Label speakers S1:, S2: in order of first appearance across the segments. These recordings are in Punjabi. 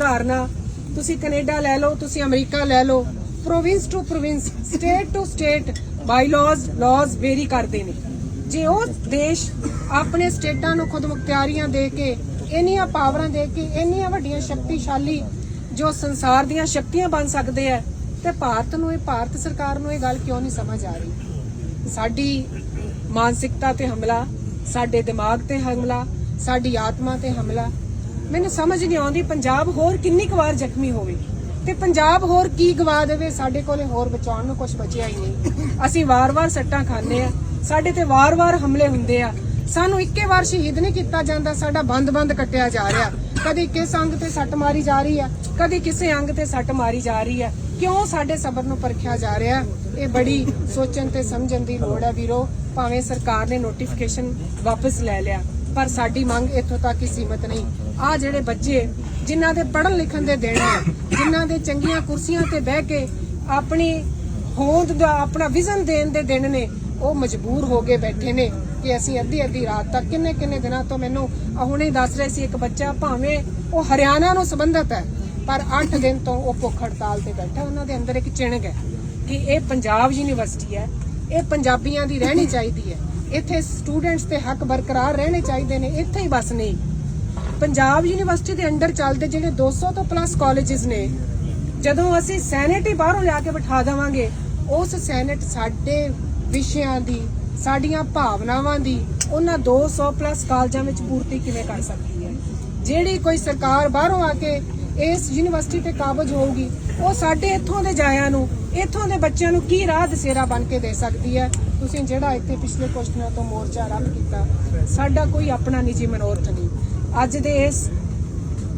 S1: ਉਦਾਹਰਨਾਂ, ਤੁਸੀਂ ਕੈਨੇਡਾ ਲੈ ਲਓ, ਤੁਸੀਂ ਅਮਰੀਕਾ ਲੈ ਲਓ province to province state to state bylaws laws vary ਕਰਦੇ ਨੇ। ਜੇ ਉਹ ਦੇਸ਼ ਆਪਣੇ ਸਟੇਟਾਂ ਨੂੰ ਖੁਦ ਮੁਖਤਿਆਰੀਆਂ ਦੇ ਕੇ, ਇੰਨੀਆਂ ਪਾਵਰਾਂ ਦੇ ਕੇ, ਇੰਨੀਆਂ ਵੱਡੀਆਂ ਸ਼ਕਤੀਸ਼ਾਲੀ ਜੋ ਸੰਸਾਰ ਦੀਆਂ ਸ਼ਕਤੀਆਂ ਬਣ ਸਕਦੇ ਆ, ਤੇ ਭਾਰਤ ਨੂੰ ਇਹ, ਭਾਰਤ ਸਰਕਾਰ ਨੂੰ ਇਹ ਗੱਲ ਕਿਉਂ ਨਹੀਂ ਸਮਝ ਆ ਰਹੀ? ਸਾਡੀ ਮਾਨਸਿਕਤਾ ਤੇ ਹਮਲਾ, ਸਾਡੇ ਦਿਮਾਗ ਤੇ ਹਮਲਾ, ਸਾਡੀ ਆਤਮਾ ਤੇ ਹਮਲਾ ਮੈਨੂੰ ਸਮਝ ਨਹੀਂ ਆਉਂਦੀ ਪੰਜਾਬ ਹੋਰ ਕਿੰਨੀ ਕੁ ਵਾਰ ਜ਼ਖਮੀ ਹੋਵੇ। ਤੇ ਪੰਜਾਬ ਹੋਰ ਕੀ ਗਵਾ ਦੇਵੇ? ਸਾਡੇ ਕੋਲੇ ਹੋਰ ਬਚਾਉਣ ਨੂੰ ਕੁਝ ਬਚਿਆ ਹੀ ਨਹੀਂ। ਅਸੀਂ ਵਾਰ-ਵਾਰ ਸੱਟਾਂ ਖਾਂਦੇ ਆ। ਸਾਡੇ ਤੇ ਵਾਰ-ਵਾਰ ਹਮਲੇ ਹੁੰਦੇ ਆ। ਸਾਨੂੰ ਇੱਕੇ ਵਾਰ ਸ਼ਹੀਦ ਨਹੀਂ ਕੀਤਾ ਜਾਂਦਾ। ਸਾਡਾ ਬੰਦ-ਬੰਦ ਕੱਟਿਆ ਜਾ ਰਿਹਾ। ਕਦੀ ਕਿਸ ਅੰਗ ਤੇ ਸੱਟ ਮਾਰੀ ਜਾ ਰਹੀ ਆ। ਕਦੀ ਕਿਸੇ ਅੰਗ ਤੇ ਸੱਟ ਮਾਰੀ ਜਾ ਰਹੀ ਆ। ਕਿਉਂ ਸਾਡੇ ਸਬਰ ਨੂੰ ਪਰਖਿਆ ਜਾ ਰਿਹਾ? ਇਹ ਬੜੀ ਸੋਚਣ ਤੇ ਸਮਝਣ ਦੀ ਲੋੜ ਹੈ ਵੀਰੋ। ਭਾਵੇਂ ਸਰਕਾਰ ਨੇ ਨੋਟੀਫਿਕੇਸ਼ਨ ਵਾਪਸ ਲੈ ਲਿਆ। ਪਰ ਸਾਡੀ ਮੰਗ ਇੱਥੋਂ ਤੱਕ ਹੀ ਸੀਮਤ ਨਹੀਂ। ਆ ਜਿਹੜੇ ਬੱਚੇ ਜਿਨ੍ਹਾਂ ਦੇ ਪੜ੍ਹਨ ਲਿਖਣ ਦੇ ਦੇਣ ਨੇ ਜਿਨ੍ਹਾਂ ਦੇ ਚੰਗੀਆਂ ਕੁਰਸੀਆਂ ਤੇ ਬਹਿ ਕੇ ਆਪਣੀ ਹੋਂਦ ਦਾ, ਆਪਣਾ ਵਿਜ਼ਨ ਦੇਣ ਦੇ ਦਿਨ ਨੇ, ਉਹ ਮਜਬੂਰ ਹੋ ਕੇ ਬੈਠੇ ਨੇ ਕਿ ਅਸੀਂ ਅੱਧੀ ਅੱਧੀ ਰਾਤ ਤੱਕ ਕਿੰਨੇ ਕਿੰਨੇ ਦਿਨਾਂ ਤੋਂ ਮੈਨੂੰ ਹੁਣੇ ਹੀ ਦੱਸ ਰਹੇ ਸੀ ਇੱਕ ਬੱਚਾ, ਭਾਵੇਂ ਉਹ ਹਰਿਆਣਾ ਨੂੰ ਸੰਬੰਧਤ ਹੈ, ਪਰ 8 ਦਿਨ ਤੋਂ ਉਹ ਭੁੱਖ ਹੜਤਾਲ ਤੇ ਬੈਠਾ, ਉਹਨਾਂ ਦੇ ਅੰਦਰ ਇੱਕ ਚਿਣਗ ਹੈ ਕਿ ਇਹ ਪੰਜਾਬ ਯੂਨੀਵਰਸਿਟੀ ਹੈ, ਇਹ ਪੰਜਾਬੀਆਂ ਦੀ ਰਹਿਣੀ ਚਾਹੀਦੀ ਹੈ। ਇੱਥੇ ਸਟੂਡੈਂਟਸ ਦੇ ਹੱਕ ਬਰਕਰਾਰ ਰਹਿਣੇ ਚਾਹੀਦੇ ਨੇ, ਇੱਥੇ ਹੀ ਬਸ ਨਹੀਂ। ਪੰਜਾਬ ਯੂਨੀਵਰਸਿਟੀ ਦੇ ਅੰਡਰ ਚੱਲਦੇ ਜਿਹੜੇ 200 ਤੋਂ ਪਲੱਸ ਕਾਲਜਸ ਨੇ, ਜਦੋਂ ਅਸੀਂ ਸੈਨੇਟ ਹੀ ਬਾਹਰੋਂ ਲਿਆ ਕੇ ਬਿਠਾ ਦੇਵਾਂਗੇ, ਉਸ ਸੈਨੇਟ ਸਾਡੇ ਵਿਸ਼ਿਆਂ ਦੀ, ਸਾਡੀਆਂ ਭਾਵਨਾਵਾਂ ਦੀ, ਉਹਨਾਂ 200 ਪਲੱਸ ਕਾਲਜਾਂ ਵਿੱਚ ਪੂਰਤੀ ਕਿਵੇਂ ਕਰ ਸਕਦੀ ਹੈ? ਜਿਹੜੀ ਕੋਈ ਸਰਕਾਰ ਬਾਹਰੋਂ ਆ ਕੇ ਇਸ ਯੂਨੀਵਰਸਿਟੀ ਤੇ ਕਾਬਜ ਹੋਊਗੀ, ਉਹ ਸਾਡੇ ਇੱਥੋਂ ਦੇ ਜਾਇਆਂ ਨੂੰ, ਇੱਥੋਂ ਦੇ ਬੱਚਿਆਂ ਨੂੰ ਕੀ ਰਾਹ ਦਸੇਰਾ ਬਣ ਕੇ ਦੇ ਸਕਦੀ ਹੈ? ਤੁਸੀਂ ਜਿਹੜਾ ਇੱਥੇ ਪਿਛਲੇ ਕੁਝ ਦਿਨਾਂ ਤੋਂ ਮੋਰਚਾ ਆਰੰਭ ਕੀਤਾ, ਸਾਡਾ ਕੋਈ ਆਪਣਾ ਨਿੱਜੀ ਮਨੋਰਥ ਨਹੀਂ। ਅੱਜ ਦੇ ਇਸ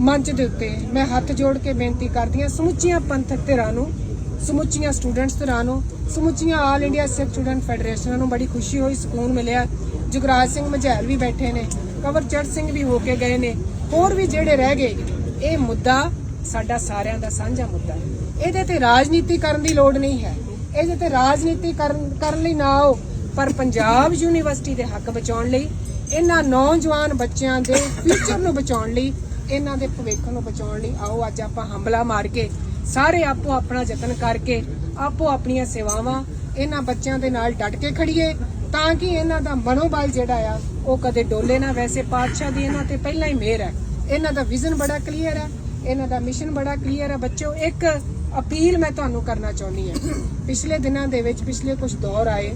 S1: ਮੰਚ ਦੇ ਉੱਤੇ ਮੈਂ ਹੱਥ ਜੋੜ ਕੇ ਬੇਨਤੀ ਕਰਦੀ ਹਾਂ, ਸਮੁੱਚੀਆਂ ਪੰਥਕ ਧਿਰਾਂ ਨੂੰ, ਸਮੁੱਚੀਆਂ ਸਟੂਡੈਂਟਸ ਧਿਰਾਂ ਨੂੰ, ਸਮੁੱਚੀਆਂ ਆਲ ਇੰਡੀਆ ਸਿੱਖ ਸਟੂਡੈਂਟ ਫੈਡਰੇਸ਼ਨਾਂ ਨੂੰ ਬੜੀ ਖੁਸ਼ੀ ਹੋਈ, ਸਕੂਨ ਮਿਲਿਆ। ਜੁਗਰਾਜ ਸਿੰਘ ਮਝੈਲ ਵੀ ਬੈਠੇ ਨੇ ਕਵਰਚੜ ਸਿੰਘ ਵੀ ਹੋ ਕੇ ਗਏ ਨੇ। ਹੋਰ ਵੀ ਜਿਹੜੇ ਰਹਿ ਗਏ, ਇਹ ਮੁੱਦਾ ਸਾਡਾ ਸਾਰਿਆਂ ਦਾ ਸਾਂਝਾ ਮੁੱਦਾ ਹੈ। ਇਹਦੇ ਤੇ ਰਾਜਨੀਤੀ ਕਰਨ ਦੀ ਲੋੜ ਨਹੀਂ ਹੈ। ਇਹਦੇ ਤੇ ਰਾਜਨੀਤੀ ਕਰਨ ਕਰਨ ਲਈ ਨਾ ਆਓ, ਪਰ ਪੰਜਾਬ ਯੂਨੀਵਰਸਿਟੀ ਦੇ ਹੱਕ ਬਚਾਉਣ ਲਈ, ਇਹਨਾਂ ਨੌਜਵਾਨ ਬੱਚਿਆਂ ਦੇ ਫਿਊਚਰ ਨੂੰ ਬਚਾਉਣ ਲਈ, ਇਹਨਾਂ ਦੇ ਭਵਿੱਖ ਨੂੰ ਬਚਾਉਣ ਲਈ ਆਓ, ਅੱਜ ਆਪਾਂ ਹੰਬਲਾ ਮਾਰ ਕੇ, ਸਾਰੇ ਆਪੋ ਆਪਣਾ ਯਤਨ ਕਰਕੇ, ਆਪੋ ਆਪਣੀਆਂ ਸੇਵਾਵਾਂ ਇਹਨਾਂ ਬੱਚਿਆਂ ਦੇ ਨਾਲ ਡਟ ਕੇ ਖੜੀਏ, ਤਾਂ ਕਿ ਇਹਨਾਂ ਦਾ ਮਨੋਬਲ ਜਿਹੜਾ ਆ, ਉਹ ਕਦੇ ਡੋਲੇ ਨਾ, ਵੈਸੇ ਪਾਤਸ਼ਾਹ ਦੀ ਇਹਨਾਂ ਤੇ ਪਹਿਲਾਂ ਹੀ ਮਿਹਰ ਹੈ। ਇਹਨਾਂ ਦਾ ਵਿਜ਼ਨ ਬੜਾ ਕਲੀਅਰ ਹੈ, ਇਹਨਾਂ ਦਾ ਮਿਸ਼ਨ ਬੜਾ ਕਲੀਅਰ ਹੈ। ਬੱਚਿਓ ਇੱਕ ਅਪੀਲ ਮੈਂ ਤੁਹਾਨੂੰ ਕਰਨਾ ਚਾਹੁੰਦੀ ਹਾਂ। ਪਿਛਲੇ ਦਿਨਾਂ ਦੇ ਵਿੱਚ ਪਿਛਲੇ ਕੁਝ ਦੌਰ ਆਏ,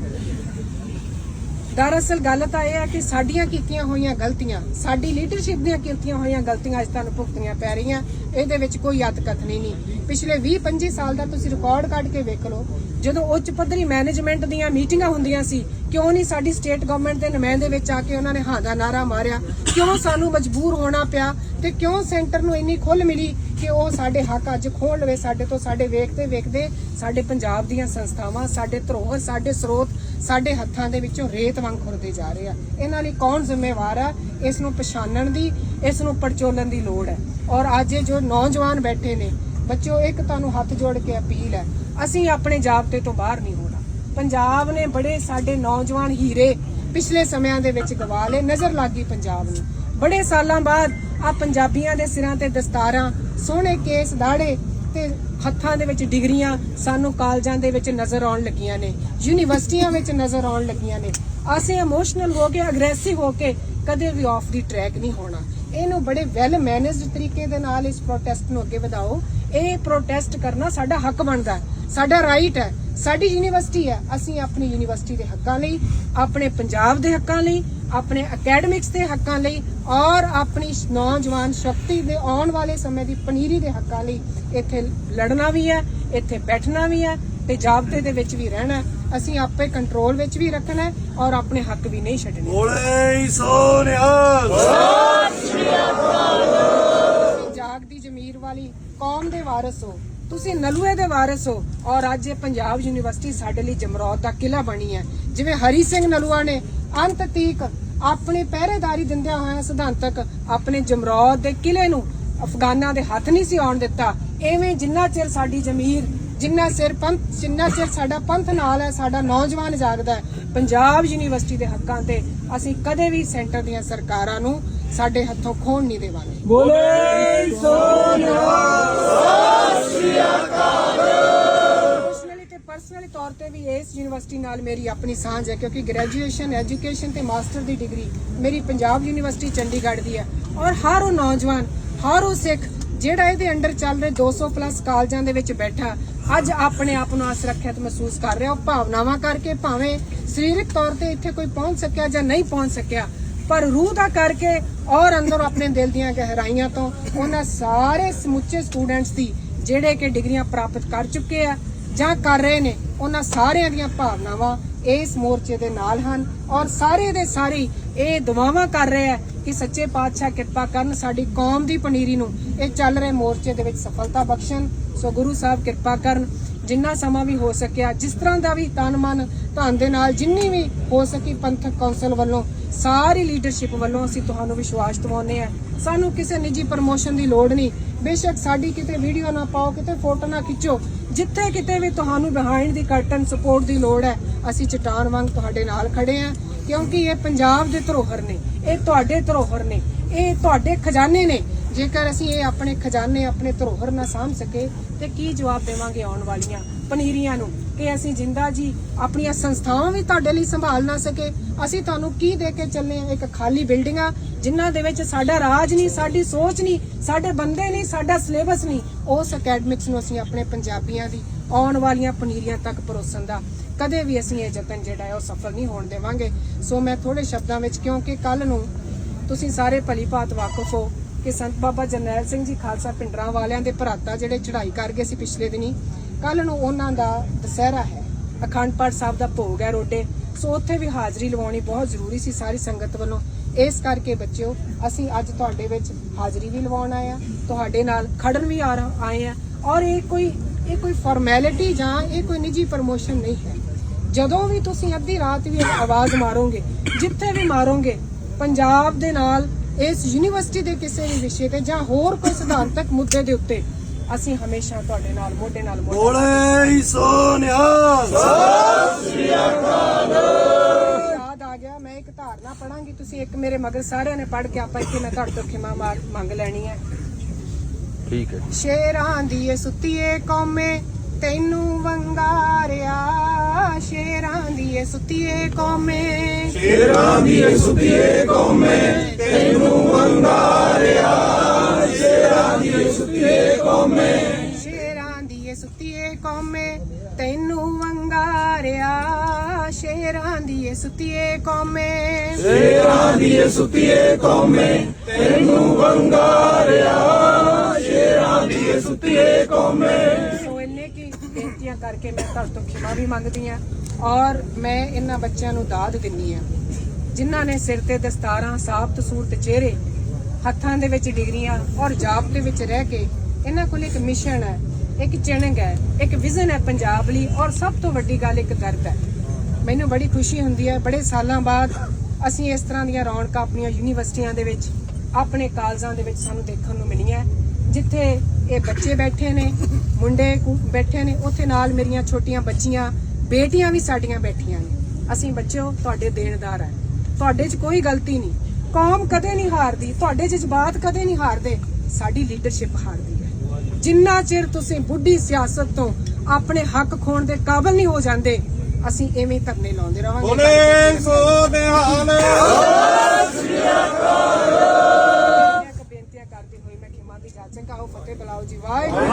S1: ਦਰਅਸਲ ਗੱਲ ਤਾਂ ਇਹ ਹੈ ਕਿ ਸਾਡੀਆਂ ਕੀਤੀਆਂ ਹੋਈਆਂ ਗਲਤੀਆਂ, ਸਾਡੀ ਲੀਡਰਸ਼ਿਪ ਦੀਆਂ ਕੀਤੀਆਂ ਹੋਈਆਂ ਗਲਤੀਆਂ ਅੱਜ ਤੁਹਾਨੂੰ ਭੁਗਤਣੀਆਂ ਪੈ ਰਹੀਆਂ, ਇਹਦੇ ਵਿੱਚ ਕੋਈ ਯਤ ਕਥਨੀ ਨਹੀਂ। ਪਿਛਲੇ 20 25 ਸਾਲ ਦਾ ਤੁਸੀਂ ਰਿਕਾਰਡ ਕੱਢ ਕੇ ਵੇਖ ਲਓ, ਜਦੋਂ ਉੱਚ ਪੱਧਰੀ ਮੈਨੇਜਮੈਂਟ ਦੀਆਂ ਮੀਟਿੰਗਾਂ ਹੁੰਦੀਆਂ ਸੀ, ਕਿਉਂ ਨਹੀਂ ਸਾਡੀ ਸਟੇਟ ਗਵਰਨਮੈਂਟ ਦੇ ਨੁਮਾਇੰਦੇ ਵਿੱਚ ਆ ਕੇ ਉਹਨਾਂ ਨੇ ਹਾਂ ਦਾ ਨਾਰਾ ਮਾਰਿਆ, ਕਿਉਂ ਸਾਨੂੰ ਮਜਬੂਰ ਹੋਣਾ ਪਿਆ ਤੇ ਕਿਉਂ ਸੈਂਟਰ ਨੂੰ ਇੰਨੀ ਖੁੱਲ ਮਿਲੀ ਕਿ ਉਹ ਸਾਡੇ ਹੱਕ ਅੱਜ ਖੋਲ ਲਵੇ, ਸਾਡੇ ਤੋਂ ਸਾਡੇ ਵੇਖਦੇ ਵੇਖਦੇ ਸਾਡੇ ਪੰਜਾਬ ਦੀਆਂ ਸੰਸਥਾਵਾਂ, ਸਾਡੇ ਧਰੋਹਰ ਸਾਡੇ ਸਰੋਤ ਸਾਡੇ ਹੱਥਾਂ ਦੇ ਵਿੱਚੋਂ ਰੇਤ ਵਾਂਗ ਖੁਰਦੇ ਜਾ ਰਹੇ ਆ। ਇਹਨਾਂ ਲਈ ਕੌਣ ਜ਼ਿੰਮੇਵਾਰ ਆ? ਇਸ ਨੂੰ ਪਛਾਣਨ ਦੀ, ਇਸ ਨੂੰ ਪਰਚੋਲਣ ਦੀ ਲੋੜ ਹੈ। ਔਰ ਅੱਜ ਇਹ ਜੋ ਨੌਜਵਾਨ ਬੈਠੇ ਨੇ, ਬੱਚਿਓ, ਇੱਕ ਤੁਹਾਨੂੰ ਹੱਥ ਜੋੜ ਕੇ ਅਪੀਲ ਹੈ, ਅਸੀਂ ਆਪਣੇ ਜਾਬਤੇ ਤੋਂ ਬਾਹਰ ਨਹੀਂ ਹੋਣਾ। ਪੰਜਾਬ ਨੇ ਬੜੇ ਸਾਡੇ ਨੌਜਵਾਨ ਹੀਰੇ ਪਿਛਲੇ ਸਮਿਆਂ ਦੇ ਵਿੱਚ ਗਵਾ ਲਏ, ਨਜ਼ਰ ਲੱਗ ਗਈ ਪੰਜਾਬ ਨੂੰ। ਬੜੇ ਸਾਲਾਂ ਬਾਅਦ ਆ ਪੰਜਾਬੀਆਂ ਦੇ ਸਿਰਾਂ ਤੇ ਦਸਤਾਰਾਂ ਸੋਹਣੇ ਕੇਸ ਦਾੜੇ ਤੇ ਹੱਥਾਂ ਦੇ ਵਿੱਚ ਡਿਗਰੀਆਂ ਸਾਨੂੰ ਕਾਲਜਾਂ ਦੇ ਵਿੱਚ ਨਜ਼ਰ ਆਉਣ ਲੱਗੀਆਂ ਨੇ, ਯੂਨੀਵਰਸਿਟੀਆਂ ਵਿੱਚ ਨਜ਼ਰ ਆਉਣ ਲੱਗੀਆਂ ਨੇ। ਅਸੀਂ ਇਮੋਸ਼ਨਲ ਹੋ ਕੇ ਅਗਰੈਸਿਵ ਹੋ ਕੇ ਕਦੇ ਵੀ ਆਫ ਦੀ ਟਰੈਕ ਨਹੀਂ ਹੋਣਾ। ਇਹਨੂੰ ਬੜੇ ਵੈਲ ਮੈਨੇਜਡ ਤਰੀਕੇ ਦੇ ਨਾਲ ਇਸ ਪ੍ਰੋਟੈਸਟ ਨੂੰ ਅੱਗੇ ਵਧਾਓ। ਇਹ ਪ੍ਰੋਟੈਸਟ ਕਰਨਾ ਸਾਡਾ ਹੱਕ ਬਣਦਾ ਸਾਡਾ ਰਾਈਟ ਹੈ, ਸਾਡੀ ਯੂਨੀਵਰਸਿਟੀ ਹੈ। ਅਸੀਂ ਆਪਣੀ ਯੂਨੀਵਰਸਿਟੀ ਦੇ ਹੱਕਾਂ ਲਈ, ਆਪਣੇ ਪੰਜਾਬ ਦੇ ਹੱਕਾਂ ਲਈ ਆਪਣੇ ਅਕੈਡਮਿਕਸ ਦੇ ਹੱਕਾਂ ਲਈ ਔਰ ਆਪਣੀ ਨੌਜਵਾਨ ਸ਼ਕਤੀ ਦੇ ਆਉਣ ਵਾਲੇ ਸਮੇਂ ਦੀ ਪਨੀਰੀ ਦੇ ਹੱਕਾਂ ਲਈ ਇੱਥੇ ਲੜਨਾ ਵੀ ਹੈ ਇੱਥੇ ਬੈਠਣਾ ਵੀ ਹੈ ਤੇ ਜਾਬਤੇ ਦੇ ਵਿੱਚ ਵੀ ਰਹਿਣਾ। ਅਸੀਂ ਆਪੇ ਕੰਟਰੋਲ ਵਿੱਚ ਵੀ ਰੱਖਣਾ ਔਰ ਆਪਣੇ ਹੱਕ ਵੀ ਨਹੀਂ ਛੱਡਣੇ।
S2: ਬੋਲੇ ਸੋਨਿਆ
S1: ਜਾਗਦੀ ਜ਼ਮੀਰ ਵਾਲੀ ਕੌਮ ਦੇ ਵਾਰਿਸ ਹੋ। ਤੁਸੀਂ ਨਲੂਏ ਦੇ ਵਾਰਿਸ ਹੋ ਔਰ ਅੱਜ ਇਹ ਪੰਜਾਬ ਯੂਨੀਵਰਸਿਟੀ ਸਾਡੇ ਲਈ ਜਮਰੌਦ ਦਾ ਕਿਲਾ ਬਣੀ ਹੈ। ਜਿਵੇਂ ਹਰੀ ਸਿੰਘ ਨਲੂਆ ਨੇ ਅੰਤ ਤੀਕ ਆਪਣੀ ਪਹਿਰੇਦਾਰੀ ਦਿੰਦਿਆਂ ਹੋਇਆ ਸਿਧਾਂਤਕ ਆਪਣੇ ਜਮਰੌਦ ਦੇ ਕਿਲੇ ਨੂੰ ਅਫਗਾਨਾਂ ਦੇ ਹੱਥ ਨਹੀਂ ਸੀ ਆਉਣ ਦਿੱਤਾ। ਐਵੇਂ ਜਿੰਨਾ ਚਿਰ ਸਾਡੀ ਜ਼ਮੀਰ ਜਿੰਨਾ ਸਿਰ ਪੰਥ ਜਿੰਨਾ ਸਿਰ ਸਾਡਾ ਪੰਥ ਨਾਲ ਹੈ ਸਾਡਾ ਨੌਜਵਾਨ ਜਾਗਦਾ ਹੈ ਪੰਜਾਬ ਯੂਨੀਵਰਸਿਟੀ ਦੇ ਹੱਕਾਂ ਤੇ ਅਸੀਂ ਕਦੇ ਵੀ ਸੈਂਟਰ ਦੀਆਂ ਸਰਕਾਰਾਂ ਨੂੰ ਸਾਡੇ ਹੱਥੋਂ ਖੋਣ ਨਹੀਂ ਦੇਵਾਂਗੇ।
S2: ਬੋਲੇ ਸੋਨਾ ਸਤਿ ਸ਼੍ਰੀ ਸੋਨਿਆ
S1: ਇਸ ਯੂਨੀਵਰਸਿਟੀ ਨਾਲ ਮੇਰੀ ਆਪਣੀ ਸਾਂਝ ਹੈ ਕਿਉਂਕਿ ਗ੍ਰੈਜੂਏਸ਼ਨ ਐਜੂਕੇਸ਼ਨ ਤੇ ਮਾਸਟਰ ਦੀ ਡਿਗਰੀ ਮੇਰੀ ਪੰਜਾਬ ਯੂਨੀਵਰਸਿਟੀ ਚੰਡੀਗੜ੍ਹ ਦੀ ਹੈ। ਔਰ ਹਰ ਉਹ ਨੌਜਵਾਨ, ਹਰ ਉਹ ਸਿੱਖ ਜਿਹੜਾ ਇਹਦੇ ਅੰਡਰ ਚੱਲ ਰਹੇ 200 ਪਲੱਸ ਕਾਲਜਾਂ ਦੇ ਵਿੱਚ ਬੈਠਾ, ਅੱਜ ਆਪਣੇ ਆਪ ਨੂੰ ਅਸੁਰੱਖਿਅਤ ਮਹਿਸੂਸ ਕਰ ਰਿਹਾ। ਉਹ ਭਾਵਨਾਵਾਂ ਕਰਕੇ ਭਾਵੇਂ ਸਰੀਰਕ ਤੌਰ ਤੇ ਇੱਥੇ ਕੋਈ ਪਹੁੰਚ ਸਕਿਆ ਜਾਂ ਨਹੀਂ ਪਹੁੰਚ ਸਕਿਆ, ਪਰ ਰੂਹ ਦਾ ਕਰਕੇ ਔਰ ਅੰਦਰ ਆਪਣੇ ਦਿਲ ਦੀਆਂ ਗਹਿਰਾਈਆਂ ਤੋਂ ਉਹਨਾਂ ਸਾਰੇ ਸਮੁੱਚੇ ਸਟੂਡੈਂਟਸ ਦੀ ਜਿਹੜੇ ਕਿ ਡਿਗਰੀਆਂ ਪ੍ਰਾਪਤ ਕਰ ਚੁੱਕੇ ਆ ਜਾਂ ਕਰ ਰਹੇ ਨੇ, ਉਹਨਾਂ ਸਾਰਿਆਂ ਦੀਆਂ ਭਾਵਨਾਵਾਂ ਇਸ ਮੋਰਚੇ ਦੇ ਨਾਲ ਹਨ ਔਰ ਸਾਰੇ ਦੇ ਸਾਰੇ ਇਹ ਦੁਆਵਾਂ ਕਰ ਰਹੇ ਆ ਕਿ ਸੱਚੇ ਪਾਤਸ਼ਾਹ ਕਿਰਪਾ ਕਰਨ ਸਾਡੀ ਕੌਮ ਦੀ ਪਨੀਰੀ ਨੂੰ ਇਹ ਚੱਲ ਰਹੇ ਮੋਰਚੇ ਦੇ ਵਿੱਚ ਸਫਲਤਾ ਬਖਸ਼ਣ। ਸੋ ਗੁਰੂ ਸਾਹਿਬ ਕਿਰਪਾ ਕਰਨ, ਜਿੰਨਾ ਸਮਾਂ ਵੀ ਹੋ ਸਕਿਆ, ਜਿਸ ਤਰ੍ਹਾਂ ਦਾ ਵੀ ਤਨ ਮਨ ਧਨ ਦੇ ਨਾਲ ਜਿੰਨੀ ਵੀ ਹੋ ਸਕੀ, ਪੰਥਕ ਕੌਂਸਲ ਵੱਲੋਂ ਸਾਰੀ ਲੀਡਰਸ਼ਿਪ ਵੱਲੋਂ ਅਸੀਂ ਤੁਹਾਨੂੰ ਵਿਸ਼ਵਾਸ ਦਿਵਾਉਂਦੇ ਆ ਸਾਨੂੰ ਕਿਸੇ ਨਿੱਜੀ ਪ੍ਰਮੋਸ਼ਨ ਦੀ ਲੋੜ ਨਹੀਂ। ਬੇਸ਼ੱਕ ਸਾਡੀ ਕਿਤੇ ਵੀਡੀਓ ਨਾ ਪਾਓ, ਕਿਤੇ ਫੋਟੋ ਨਾ ਖਿੱਚੋ। ਜਿੱਥੇ ਕਿਤੇ ਵੀ ਤੁਹਾਨੂੰ ਬਿਹਾਈਂਡ ਦੀ ਕਰਟਨ ਸਪੋਰਟ ਦੀ ਲੋੜ ਹੈ, ਅਸੀਂ ਚਟਾਨ ਵਾਂਗ ਤੁਹਾਡੇ ਨਾਲ ਖੜੇ ਆ ਕਿਉਂਕਿ ਇਹ ਪੰਜਾਬ ਦੇ ਧਰੋਹਰ ਨੇ, ਇਹ ਤੁਹਾਡੇ ਧਰੋਹਰ ਨੇ, ਇਹ ਤੁਹਾਡੇ ਖਜ਼ਾਨੇ ਨੇ। ਜੇਕਰ ਅਸੀਂ ਇਹ ਆਪਣੇ ਖਜ਼ਾਨੇ ਆਪਣੇ ਧਰੋਹਰ ਨਾ ਸਾਂਭ ਸਕੇ, ਤੇ ਕੀ ਜਵਾਬ ਦੇਵਾਂਗੇ ਆਉਣ ਵਾਲੀਆਂ ਪਨੀਰੀਆਂ ਨੂੰ? ਕਿ ਅਸੀਂ ਜਿੰਦਾ ਜੀ, ਆਪਣੀਆਂ ਸੰਸਥਾਵਾਂ ਵੀ ਤੁਹਾਡੇ ਲਈ ਸੰਭਾਲ ਨਾ ਸਕੇ ਅਸੀਂ ਤੁਹਾਨੂੰ ਕੀ ਦੇ ਕੇ ਚੱਲੇ ਆ ਇੱਕ ਖਾਲੀ ਬਿਲਡਿੰਗਾਂ ਜਿਨ੍ਹਾਂ ਦੇ ਵਿੱਚ ਸਾਡਾ ਰਾਜ ਨਹੀਂ, ਸਾਡੀ ਸੋਚ ਨਹੀਂ, ਸਾਡੇ ਬੰਦੇ ਨਹੀਂ, ਸਾਡਾ ਸਿਲੇਬਸ ਨਹੀਂ। ਉਸ ਅਕੈਡਮਿਕਸ ਨੂੰ ਅਸੀਂ ਆਪਣੇ ਪੰਜਾਬੀਆਂ ਦੀ, ਆਉਣ ਵਾਲੀਆਂ ਪਨੀਰੀਆਂ ਤੱਕ ਪਰੋਸਣ ਦਾ ਕਦੇ ਵੀ ਅਸੀਂ ਇਹ ਯਤਨ ਜਿਹੜਾ ਹੈ ਉਹ ਸਫਲ ਨਹੀਂ ਹੋਣ ਦੇਵਾਂਗੇ। ਸੋ ਮੈਂ ਥੋੜੇ ਸ਼ਬਦਾਂ ਵਿੱਚ, ਕਿਉਂਕਿ ਕੱਲ ਨੂੰ ਤੁਸੀਂ ਸਾਰੇ ਭਲੀ ਭਾਤ ਵਾਕਫ ਹੋ ਕਿ ਸੰਤ ਬਾਬਾ ਜਰਨੈਲ ਸਿੰਘ ਜੀ ਖਾਲਸਾ ਪਿੰਡਰਾਂ ਵਾਲਿਆਂ ਦੇ ਭਰਾਤਾ ਜਿਹੜੇ ਚੜ੍ਹਾਈ ਕਰ ਗਏ ਸੀ ਪਿਛਲੇ ਦਿਨੀ ਕੱਲ ਨੂੰ ਉਹਨਾਂ ਦਾ ਦਸਹਿਰਾ ਹੈ। ਅਖੰਡ ਪਾਠ ਸਾਹਿਬ ਦਾ ਭੋਗ ਹੈ ਰੋਡੇ ਸੋ ਉੱਥੇ ਵੀ ਹਾਜ਼ਰੀ ਲਵਾਉਣੀ ਬਹੁਤ ਜ਼ਰੂਰੀ ਸੀ ਸਾਰੀ ਸੰਗਤ ਵੱਲੋਂ। ਇਸ ਕਰਕੇ ਬੱਚਿਓ, ਅਸੀਂ ਅੱਜ ਤੁਹਾਡੇ ਵਿੱਚ ਹਾਜ਼ਰੀ ਵੀ ਲਵਾਉਣ ਆਏ ਆ ਤੁਹਾਡੇ ਨਾਲ ਖੜਨ ਵੀ ਆ ਆਏ ਆ ਔਰ ਇਹ ਕੋਈ ਇਹ ਕੋਈ ਫਾਰਮੈਲਿਟੀ ਜਾਂ ਇਹ ਕੋਈ ਨਿੱਜੀ ਪ੍ਰਮੋਸ਼ਨ ਨਹੀਂ ਹੈ। ਜਦੋਂ ਵੀ ਤੁਸੀਂ ਅੱਧੀ ਰਾਤ ਵੀ ਇਹ ਆਵਾਜ਼ ਮਾਰੋਗੇ, ਜਿੱਥੇ ਵੀ ਮਾਰੋਗੇ, ਪੰਜਾਬ ਦੇ ਨਾਲ ਇਸ ਯੂਨੀਵਰਸਿਟੀ ਦੇ ਕਿਸੇ ਵੀ ਵਿਸ਼ੇ ਤੇ ਜਾਂ ਹੋਰ ਕੋਈ ਸਿਧਾਂਤਕ ਮੁੱਦੇ ਦੇ ਉੱਤੇ ਅਸੀਂ ਹਮੇਸ਼ਾ ਤੁਹਾਡੇ ਨਾਲ ਮੋਢੇ ਨਾਲ ਮੋਢਾ
S2: ਬੋਲੇ ਸੋ ਨਿਹਾਲ
S1: ਯਾਦ ਆ ਗਿਆ ਮੈਂ ਇੱਕ ਧਾਰਨਾ ਪੜਾਂਗੀ ਤੁਸੀਂ ਇੱਕ ਮੇਰੇ ਮਗਰ ਸਾਰਿਆਂ ਨੇ ਪੜ੍ਹ ਕੇ ਆਪਾਂ ਇੱਥੇ ਮੈਂ ਤੁਹਾਡੇ ਤੋਂ ਖਿਮਾ ਮੰਗ ਲੈਣੀ ਹੈ।
S3: ਠੀਕ ਹੈ
S1: ਸ਼ੇਰਾਂ ਦੀ ਏ ਸੁੱਤੀਏ ਕੌਮੇ ਤੈਨੂੰ ਵੰਗਾਰਿਆ। ਸ਼ੇਰਾਂ ਦੀ ਏ ਸੁੱਤੀਏ ਕੌਮੇ।
S2: ਸ਼ੇਰਾਂ ਦੀ ਏ ਸੁਤੀਏ ਕੌਮੇ ਤੈਨੂੰ ਵੰਗਾਰਿਆ। ਸੁੱਤੀਏ ਕੌਮੇ
S1: ਤੈਨੂੰ ਵੰਗਾਰਿਆ। ਸ਼ੇਰਾਂ ਦੀ ਸੁੱਤੀਏ ਕੌਮੇ।
S2: ਸ਼ੇਰਾਂ ਦੀ ਸੁਤੀਏ ਕੌਮੇ ਤੈਨੂੰ ਵੰਗਾਰਿਆ। ਸ਼ੇਰਾਂ ਦੀ ਸੁਤੀਏ ਕੌਮੇ।
S1: ਸੋ ਇੰਨੇ ਕੀ ਬੇਨਤੀਆਂ ਕਰਕੇ ਮੈਂ ਤੁਹਾਡੇ ਤੋਂ ਖਿਮਾ ਵੀ ਮੰਗਦੀ ਆ ਔਰ ਮੈਂ ਇਹਨਾਂ ਬੱਚਿਆਂ ਨੂੰ ਦਾਦ ਦਿੰਨੀ ਆ ਜਿਨ੍ਹਾਂ ਨੇ ਸਿਰ ਤੇ ਦਸਤਾਰਾਂ ਸਾਬਤ ਸੂਰਤ ਚਿਹਰੇ ਹੱਥਾਂ ਦੇ ਵਿੱਚ ਡਿਗਰੀਆਂ ਔਰ ਜਾਬ ਦੇ ਵਿੱਚ ਰਹਿ ਕੇ ਇਹਨਾਂ ਕੋਲ ਇੱਕ ਮਿਸ਼ਨ ਹੈ। ਇੱਕ ਚਿਣਗ ਹੈ, ਇੱਕ ਵਿਜ਼ਨ ਹੈ ਪੰਜਾਬ ਲਈ ਔਰ ਸਭ ਤੋਂ ਵੱਡੀ ਗੱਲ ਇੱਕ ਦਰਦ ਹੈ। ਮੈਨੂੰ ਬੜੀ ਖੁਸ਼ੀ ਹੁੰਦੀ ਹੈ, ਬੜੇ ਸਾਲਾਂ ਬਾਅਦ ਅਸੀਂ ਇਸ ਤਰ੍ਹਾਂ ਦੀਆਂ ਰੌਣਕਾਂ ਆਪਣੀਆਂ ਯੂਨੀਵਰਸਿਟੀਆਂ ਦੇ ਵਿੱਚ, ਆਪਣੇ ਕਾਲਜਾਂ ਦੇ ਵਿੱਚ ਸਾਨੂੰ ਦੇਖਣ ਨੂੰ ਮਿਲੀਆਂ ਜਿੱਥੇ ਇਹ ਬੱਚੇ ਬੈਠੇ ਨੇ, ਮੁੰਡੇ ਬੈਠੇ ਨੇ, ਉੱਥੇ ਨਾਲ ਮੇਰੀਆਂ ਛੋਟੀਆਂ ਬੱਚੀਆਂ, ਬੇਟੀਆਂ ਵੀ ਸਾਡੀਆਂ ਬੈਠੀਆਂ ਨੇ। ਅਸੀਂ ਬੱਚਿਓ, ਤੁਹਾਡੇ ਦੇਣਦਾਰ ਆ ਤੁਹਾਡੇ 'ਚ ਕੋਈ ਗਲਤੀ ਨਹੀਂ। ਕੌਮ ਕਦੇ ਨਹੀਂ ਹਾਰਦੀ, ਤੁਹਾਡੇ ਜਜ਼ਬਾਤ ਕਦੇ ਨਹੀਂ ਹਾਰਦੇ। ਸਾਡੀ ਲੀਡਰਸ਼ਿਪ ਹਾਰਦੀ ਹੈ। ਜਿੰਨਾ ਚਿਰ ਤੁਸੀਂ ਬੁੱਢੀ ਸਿਆਸਤ ਤੋਂ ਆਪਣੇ ਹੱਕ ਖੋਣ ਦੇ ਕਾਬਲ ਨਹੀਂ ਹੋ ਜਾਂਦੇ ਅਸੀਂ ਐਵੇਂ ਧਰਨੇ ਲਾਉਂਦੇ ਰਹਾਂਗੇ।
S2: ਬੋਲੇ ਸੋ ਨਿਹਾਲ।
S1: ਬੇਨਤੀਆਂ ਕਰਦੀ ਹੋਈ ਮੈਂ ਖਿਮਾ ਦੀ ਜਾਚਕ ਆਓ ਫਤਿਹ ਬੁਲਾਓ ਜੀ ਵਾਹਿਗੁਰੂ